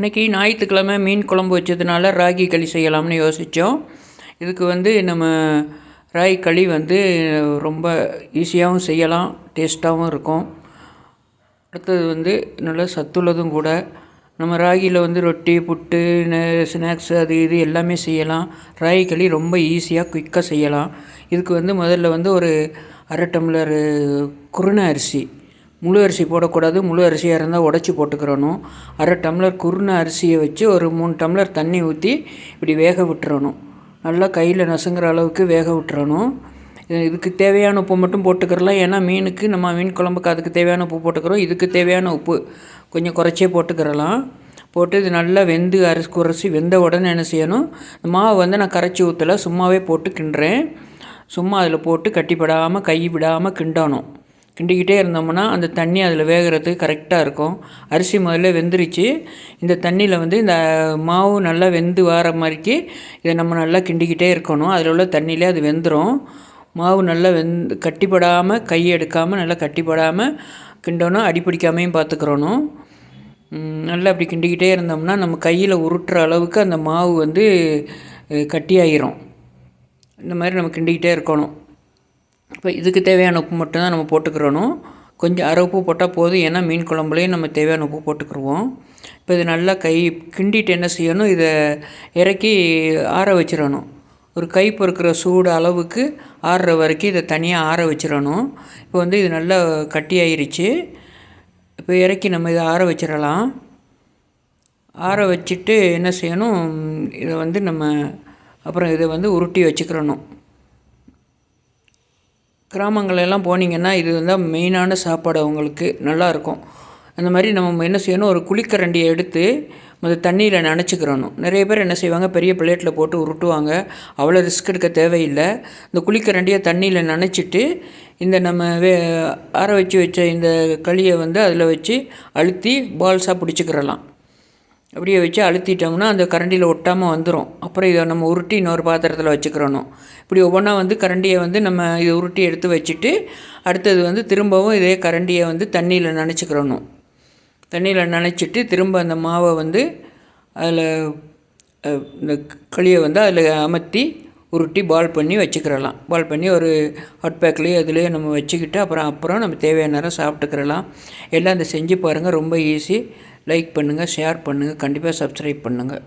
இன்றைக்கி ஞாயிற்றுக்கிழமை மீன் குழம்பு வச்சதுனால ராகி களி செய்யலாம்னு யோசித்தோம் இதுக்கு வந்து நம்ம ராகி களி வந்து ரொம்ப ஈஸியாகவும் செய்யலாம் டேஸ்ட்டாகவும் இருக்கும். அடுத்தது வந்து நல்ல சத்துள்ளதும் கூட. நம்ம ராகியில் வந்து ரொட்டி புட்டு ஸ்நாக்ஸ் அது இது எல்லாமே செய்யலாம். ராகி களி ரொம்ப ஈஸியாக குயிக்காக செய்யலாம். இதுக்கு வந்து முதல்ல வந்து ஒரு அரை டம்ளர் குருணை அரிசி முழு அரிசி போடக்கூடாது முழு அரிசியாக இருந்தால் உடச்சி போட்டுக்கிறணும். அரை டம்ளர் குருணை அரிசியை வச்சு ஒரு மூணு டம்ளர் தண்ணி ஊற்றி இப்படி வேக விட்டுறணும். நல்லா கையில் நசுங்கிற அளவுக்கு வேக விட்டுறணும். இதுக்கு தேவையான உப்பு மட்டும் போட்டுக்கிறலாம். ஏன்னா மீனுக்கு நம்ம மீன் குழம்புக்கு அதுக்கு தேவையான உப்பு போட்டுக்கிறோம். இதுக்கு தேவையான உப்பு கொஞ்சம் குறைச்சே போட்டுக்கிறலாம். போட்டு இது நல்லா வெந்து அரிசி குறைச்சி வெந்த உடனே என்ன செய்யணும்? மாவை வந்து நான் கரைச்சி ஊற்றலை சும்மாவே போட்டு கிண்டுறேன். சும்மா அதில் போட்டு கட்டிப்படாமல் கை விடாமல் கிண்டணும். கிண்டிக்கிட்டே இருந்தோம்னா அந்த தண்ணி அதில் வேகிறதுக்கு கரெக்டாக இருக்கும். அரிசி முதல்ல வெந்துருச்சு. இந்த தண்ணியில் வந்து இந்த மாவு நல்லா வெந்து வர மாதிரிக்கு இதை நம்ம நல்லா கிண்டிக்கிட்டே இருக்கணும். அதில் உள்ள தண்ணியிலே அது வெந்துடும் மாவு நல்லா வெந்து கட்டிப்படாமல் கை எடுக்காமல் நல்லா கட்டிப்படாமல் கிண்டணும். அடிப்பிடிக்காமையும் பார்த்துக்கிறணும் நல்லா அப்படி கிண்டிக்கிட்டே இருந்தோம்னா நம்ம கையில் உருட்டுற அளவுக்கு அந்த மாவு வந்து கட்டியாயிரும். இந்த மாதிரி நம்ம கிண்டிக்கிட்டே இருக்கணும். இப்போ இதுக்கு தேவையான உப்பு மட்டும்தான் நம்ம போட்டுக்கிறணும். கொஞ்சம் அரை உப்பு போட்டால் போதும். ஏன்னா மீன் குழம்புலேயும் நம்ம தேவையான உப்பு போட்டுக்கிருவோம். இப்போ இது நல்லா கை கிண்டிட்டு என்ன செய்யணும்? இதை இறக்கி ஆற வச்சிடணும். ஒரு கை பொறுக்கிற சூடு அளவுக்கு ஆறுற வரைக்கும் இதை தனியாக ஆற வச்சிடணும். இப்போ வந்து இது நல்லா கட்டியாயிருச்சு. இப்போ இறக்கி நம்ம இதை ஆற வச்சிடலாம். ஆற வச்சுட்டு என்ன செய்யணும்? இதை வந்து நம்ம அப்புறம் இதை வந்து உருட்டி வச்சுக்கிறணும் கிராமங்களெல்லாம் போனீங்கன்னா இது வந்து மெயினான சாப்பாடு அவங்களுக்கு. நல்லாயிருக்கும் அந்த மாதிரி நம்ம என்ன செய்யணும்? ஒரு குளிக்கரண்டியை எடுத்து அந்த தண்ணியில் நினச்சிக்கிறணும் நிறைய பேர் என்ன செய்வாங்க? பெரிய பிளேட்டில் போட்டு உருட்டுவாங்க. அவ்வளோ ரிஸ்க் எடுக்க தேவையில்லை. இந்த குளிக்கரண்டியை தண்ணியில் நினச்சிட்டு இந்த நம்ம வே ஆற வச்சு வச்ச இந்த களியை வந்து அதில் வச்சு அழுத்தி பால்ஸாக பிடிச்சிக்கிறலாம். அப்படியே வச்சு அழுத்திட்டோம்னா அந்த கரண்டியில் ஒட்டாமல் வந்துடும் அப்புறம் இதை நம்ம உருட்டி இன்னொரு பாத்திரத்தில் வச்சுக்கிறணும். இப்படி ஒவ்வொன்றா வந்து கரண்டியை வந்து நம்ம இதை உருட்டி எடுத்து வச்சுட்டு அடுத்தது வந்து திரும்பவும் இதே கரண்டியை வந்து தண்ணியில் நினச்சிக்கிறணும். தண்ணியில் நினச்சிட்டு திரும்ப அந்த மாவை வந்து அதில் இந்த களியை வந்து அதில் அமர்த்தி உருட்டி பால் பண்ணி வச்சுக்கிறலாம். பால் பண்ணி ஒரு ஹாட் பேக்லேயே அதுலேயே நம்ம வச்சுக்கிட்டு அப்புறம் அப்புறம் நம்ம தேவையான நேரம் சாப்பிட்டுக்கிறலாம். எல்லாம் அந்த செஞ்சு பாருங்கள் ரொம்ப ஈஸி லைக் பண்ணுங்கள் ஷேர் பண்ணுங்கள் கண்டிப்பாக சப்ஸ்கிரைப் பண்ணுங்கள்